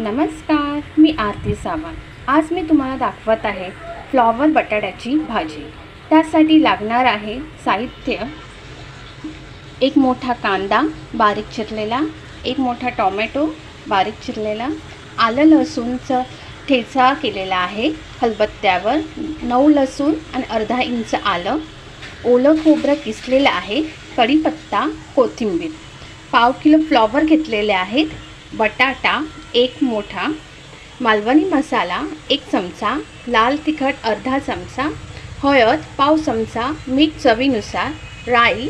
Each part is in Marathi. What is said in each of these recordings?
नमस्कार मी आरती सावंत. आज मी तुम्हाला दाखवत आहे फ्लॉवर बटाट्याची भाजी. त्यासाठी लागणार आहे साहित्य एक मोठा कांदा बारीक चिरलेला एक मोठा टॉमॅटो बारीक चिरलेला आलं लसूणचं ठेचा केलेला आहे खलबत्त्यावर नऊ लसूण आणि अर्धा इंच आलं ओलं खोबरं किसलेलं आहे कढीपत्ता कोथिंबीर. पाव किलो फ्लॉवर घेतलेले आहेत बटाटा एक मोठा मालवणी मसाला एक चमचा लाल तिखट अर्धा चमचा हळद पाव चमचा मीठ चवीनुसार राई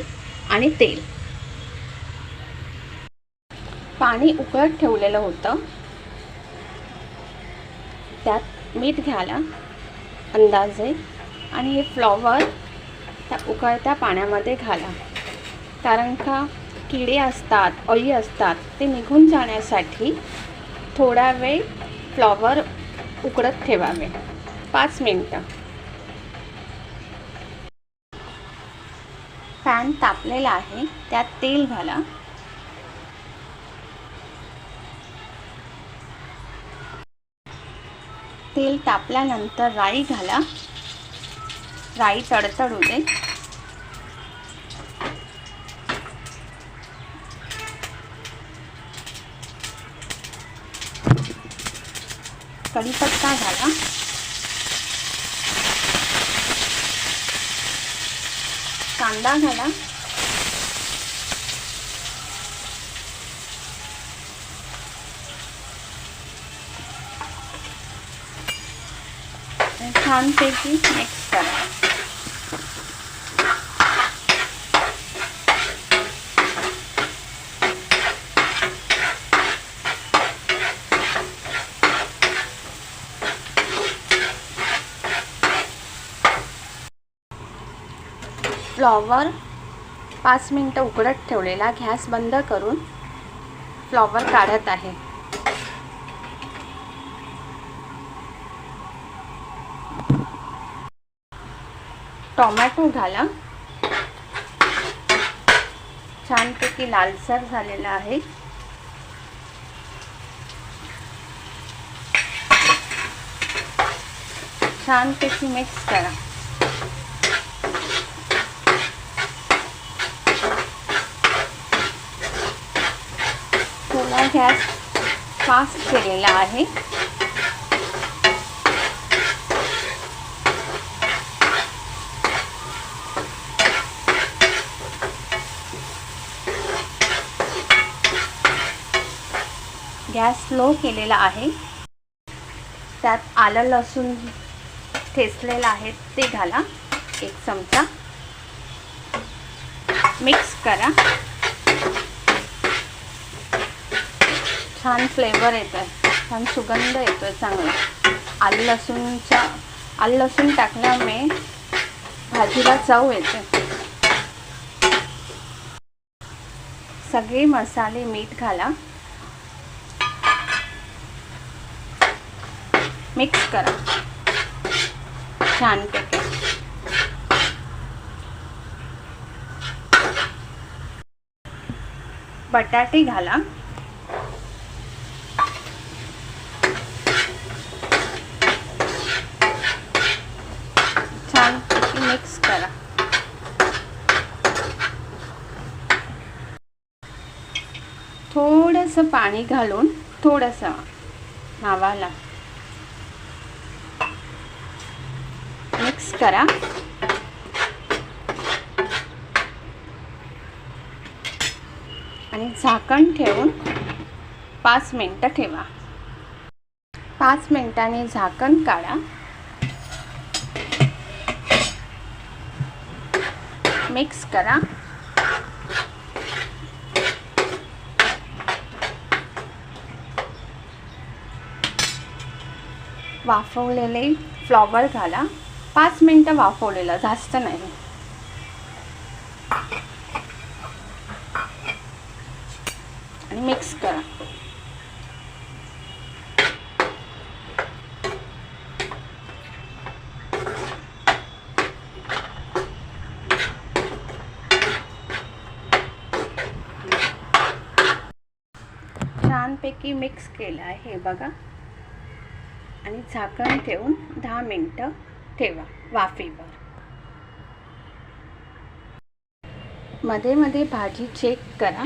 आणि तेल. पाणी उकळत ठेवलेलं होतं. त्यात मीठ घ्यायला अंदाजे आणि हे फ्लॉवर त्या उकळत्या पाण्यामध्ये घाला. कारण का? किडे असतात अळी असतात ते निघून जाण्यासाठी थोडा वेळ फ्लॉवर उकडत ठेवावे. पाच मिनटं. पॅन तापलेला आहे त्यात तेल घाला. तेल तापल्यानंतर राई घाला. राई तडतडू दे कढीपत्ता घाला. कांदा घाला. छान छानपैकी मिक्स करा. फ्लॉवर पाच मिनटं उकडत ठेवलेला गॅस बंद करून फ्लॉवर काढत आहे. टोमॅटो घाला. छानपैकी लालसर झालेला आहे. छानपैकी मिक्स करा. थोडा गॅस फास्ट केलेला आहे. गॅस स्लो केलेला आहे. त्यात आलं लसूण ठेचलेलं आहे ते घाला एक चमचा. मिक्स करा. छान फ्लेवर येतो आहे छान सुगंध येतो आहे चांगला. आलं लसूणच्या आलं लसूण टाकल्यामुळे भाजीला चव येते. सगळे मसाले मीठ घाला. मिक्स करा. छानपैकी बटाटे घाला छान मिक्स करा थोडंसं पाणी घालून थोडंसं मावाला. मिक्स करा. आणि झाकण ठेवून पाच मिनटं ठेवा. पाच मिनिटांनी झाकण काढा. मिक्स करा. वाफवलेले फ्लॉवर घाला. पाच मिनटं वाफवलेलं जास्त नाही. आणि मिक्स करा. छानपैकी मिक्स केलं आहे हे बघा. आणि झाकण ठेवून दहा मिनटं ठेवा वाफेवर. मध्ये मध्ये भाजी चेक करा.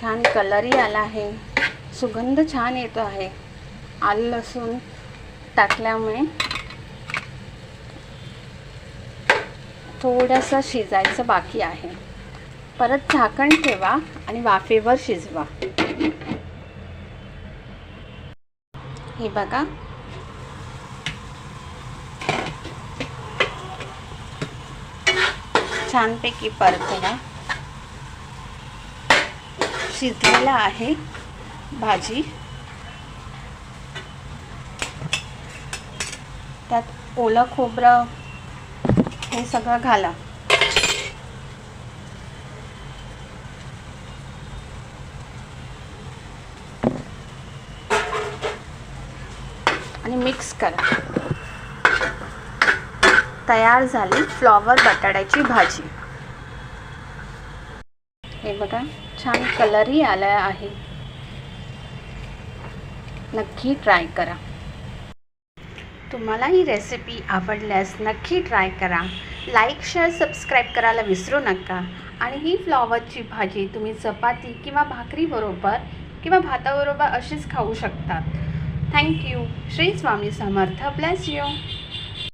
छान कलरही आला आहे. सुगंध छान येतो आहे. आलं लसूण टाकल्यामुळे थोडंसं शिजायचं बाकी आहे. परत झाकण ठेवा आणि वाफेवर शिजवा. हे बघा. छानपैकी परतवा शिजलेला आहे भाजी. त्यात ओलं खोबरं हे सगळं घाला. आणि मिक्स करा. तयार झाली फ्लॉवर बटाट्याची भाजी. हे बघा छान कलरही आला आहे. नक्की ट्राय करा. तुम्हाला ही रेसिपी आवडल्यास नक्की ट्राय करा. लाईक शेअर सबस्क्राईब करायला विसरू नका. आणि ही फ्लॉवरची भाजी तुम्ही चपाती किंवा भाकरीबरोबर किंवा भाताबरोबर अशीच खाऊ शकतात. Thank you Shri Swami Samarth bless you